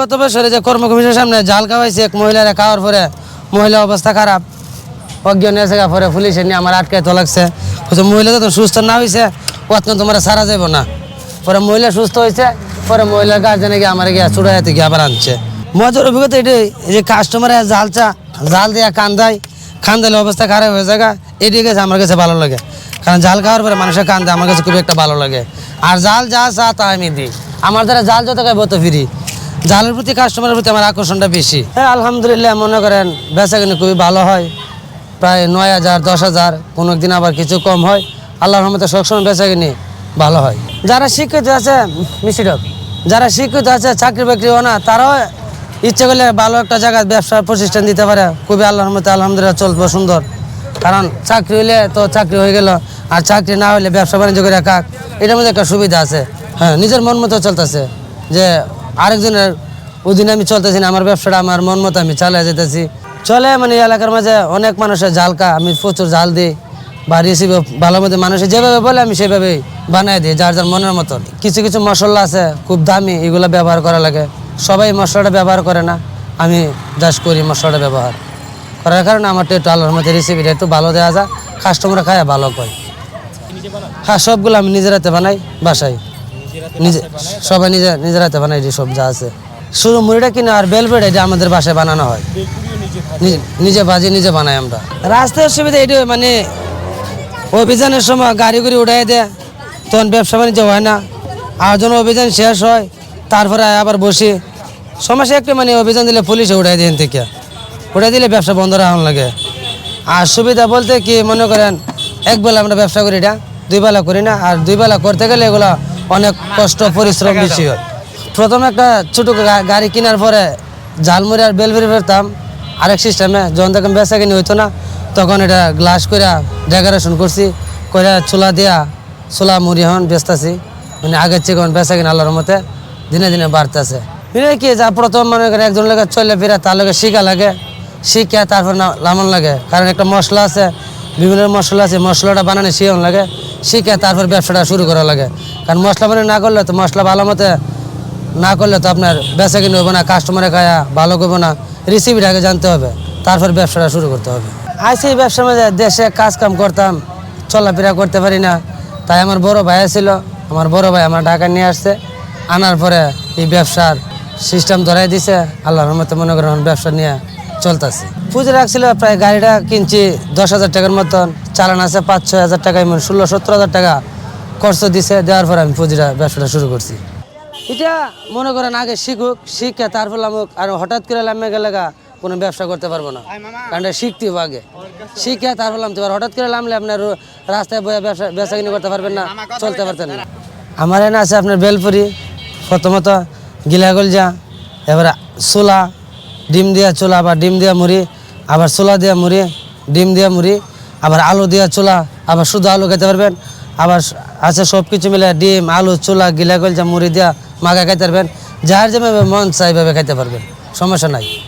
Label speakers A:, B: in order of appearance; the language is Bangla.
A: গত বছরে যে কর্ম সামনে জাল খাওয়াইছে এক মহিলারা খাওয়ার পরে মহিলা অবস্থা খারাপ, অজ্ঞান এসে পরে পুলিশে নিয়ে আমার আটকায় তো লাগছে মহিলা তো সুস্থ না হয়েছে অত তোমার সারা যাব না। পরে মহিলা সুস্থ হয়েছে পরে মহিলার গার্জেনে গিয়ে আমার গিয়ে চুড়াইতে গিয়ে আবার আনছে। মজার অভিজ্ঞতা এটাই যে কাস্টমারে জাল চা, জাল দিয়া কান্দায় খান্দালে অবস্থা খারাপ হয়ে যায় এটি গেছে, আমার কাছে ভালো লাগে। কারণ জাল খাওয়ার পরে মানুষের কান্দে, আমার কাছে খুব একটা ভালো লাগে। আর জাল যা চা, তা আমি দিই। আমার দ্বারা জাল যত খাই বত ফিরি। জালের প্রতি কাস্টমারের প্রতি আমার আকর্ষণটা বেশি। হ্যাঁ আলহামদুলিল্লাহ, মনে করেন বেচা কিনে খুবই ভালো হয়। প্রায় নয় হাজার, দশ হাজার, কোনো দিন আবার কিছু কম হয়। আল্লাহর রহমতে সবসময় বেচা কিনি ভালো হয়। যারা শিক্ষিত আছে মিশিডক যারা শিক্ষিত আছে, চাকরি বাকরিও না, তারাও ইচ্ছে করলে ভালো একটা জায়গায় ব্যবসা প্রতিষ্ঠান দিতে পারে। খুবই আল্লাহর রহমতে আলহামদুলিল্লাহ চলবো সুন্দর। কারণ চাকরি হইলে তো চাকরি হয়ে গেল, আর চাকরি না হলে ব্যবসা বাণিজ্য করে কাক? এটার মধ্যে একটা সুবিধা আছে। হ্যাঁ নিজের মন মতো চলতেছে যে আরেকজনের অধীনে আমি চলতেছি না, আমার ব্যবসাটা, আমার মন মতো আমি চালিয়ে যেতেছি। চলে মানে এলাকার মাঝে অনেক মানুষের জালকা আমি প্রচুর জাল দিই, বা রেসিপি ভালো মতো মানুষে যেভাবে বলে আমি সেভাবে বানাই দিই, যার যার মনের মতন। কিছু কিছু মশলা আছে, খুব দামি, এগুলো ব্যবহার করা লাগে। সবাই মশলাটা ব্যবহার করে না, আমি জাস্ট করি মশলাটা ব্যবহার। করার কারণে আমার একটু আলোর মধ্যে রেসিপিটা একটু ভালো দেওয়া যায় কাস্টমার খায় ভালো কয়। হ্যাঁ সবগুলো আমি নিজের হাতে বানাই, বাসায়। সবাই নিজে নিজের হাতে বানাই যে সব যা আছে। শুধু মুড়িটা কিনে আর বেলবেট এটা আমাদের বাসায় বানানো হয়। নিজে- নিজে ভাজি নিজে বানাই আমরা। রাস্তার সুবিধা এটা মানে অভিযানের সময় গাড়ি গুড়ি উঠাই দেয় তখন ব্যবসা বাণিজ্য হয় না। আর যখন অভিযান শেষ হয় তারপরে আবার বসি। সমস্যা একটু মানে অভিযান দিলে পুলিশে উঠাই দেন থেকে উঠাই দিলে ব্যবসা বন্ধ রাখুন লাগে। আর সুবিধা বলতে কি মনে করেন এক বেলা আমরা ব্যবসা করি এটা দুই বেলা করি না। আর দুই বেলা করতে গেলে এগুলো অনেক কষ্ট, পরিশ্রম বেশি হয়। প্রথম একটা ছোটো গাড়ি কেনার পরে ঝালমুড়ি আর বেলবেরি ফেরতাম আরেক সিস্টেমে যখন তখন বেচা কিনি হইতো না, তখন এটা গ্লাস করে ডেকোরেশন করছি করে চুলা দিয়া চুলা মুড়ি হন বেচতেছি। মানে আগের চেয়ে এখন বেচা কিনা আল্লাহর মতে দিনে দিনে বাড়তেছে। মানে কি যা প্রথম মনে করেন একজন লোকের চলে ফিরে তার লোকের শিখা লাগে শিখে তারপর লামন লাগে। কারণ একটা মশলা আছে, বিভিন্ন মশলা আছে, মশলাটা বানানো শিয়ন লাগে। শিখে তারপর ব্যবসাটা শুরু করা লাগে। কারণ মশলা বানিয়ে না করলে তো মশলা ভালো মতে না করলে তো আপনার বেচা কিনে হবে না কাস্টমারে খায়া ভালো করব না। রেসিপিটা আগে জানতে হবে, তারপর ব্যবসাটা শুরু করতে হবে। আইসি এই ব্যবসার মধ্যে দেশে কাজ কাম করতাম, চলাফেরা করতে পারি না। তাই আমার বড় ভাই ছিল, আমার বড় ভাই আমার ঢাকা নিয়ে আসছে। আনার পরে এই ব্যবসার সিস্টেম ধরাই দিছে, আল্লাহর রহমতে মনে করেন ব্যবসা নিয়ে চলতেছি। পুঁজি রাখছিল প্রায় গাড়িটা কিনছি দশ হাজার টাকার মতন। চালান আছে পাঁচ ছয় হাজার টাকা এমন ষোলো সত্তর হাজার টাকা খরচ দিছে দেওয়ার পরে আমি পুঁজিটা ব্যবসাটা শুরু করছি। এটা মনে করেন আগে শিখুক শিখে তারপর লামুক আর হঠাৎ করে লামে গেলে কোনো ব্যবসা করতে পারব না। কারণ শিখতে হবে আগে। শিখে তারপর লামতে পারব হঠাৎ করে লামলে আপনার রাস্তায় বয়ে ব্যবসা ব্যবসা কিনে করতে পারবেন না চলতে পারতেন না। আমার এনে আছে আপনার বেলপুরি প্রথমত গিলাগলজা এবার সোলা ডিম দিয়া চোলা আবার ডিম দিয়া মুড়ি আবার ছোলা দিয়া মুড়ি ডিম দিয়া মুড়ি আবার আলু দিয়া চুলা, আবার শুধু আলু খেতে পারবেন। আবার আছে সব কিছু মিলে ডিম, আলু, চুলা গিলা গলজা মুড়ি দিয়া মাগা খাইতে পারবেন। যার যেভাবে মন চাই ভাবে খাইতে পারবেন, সমস্যা নাই।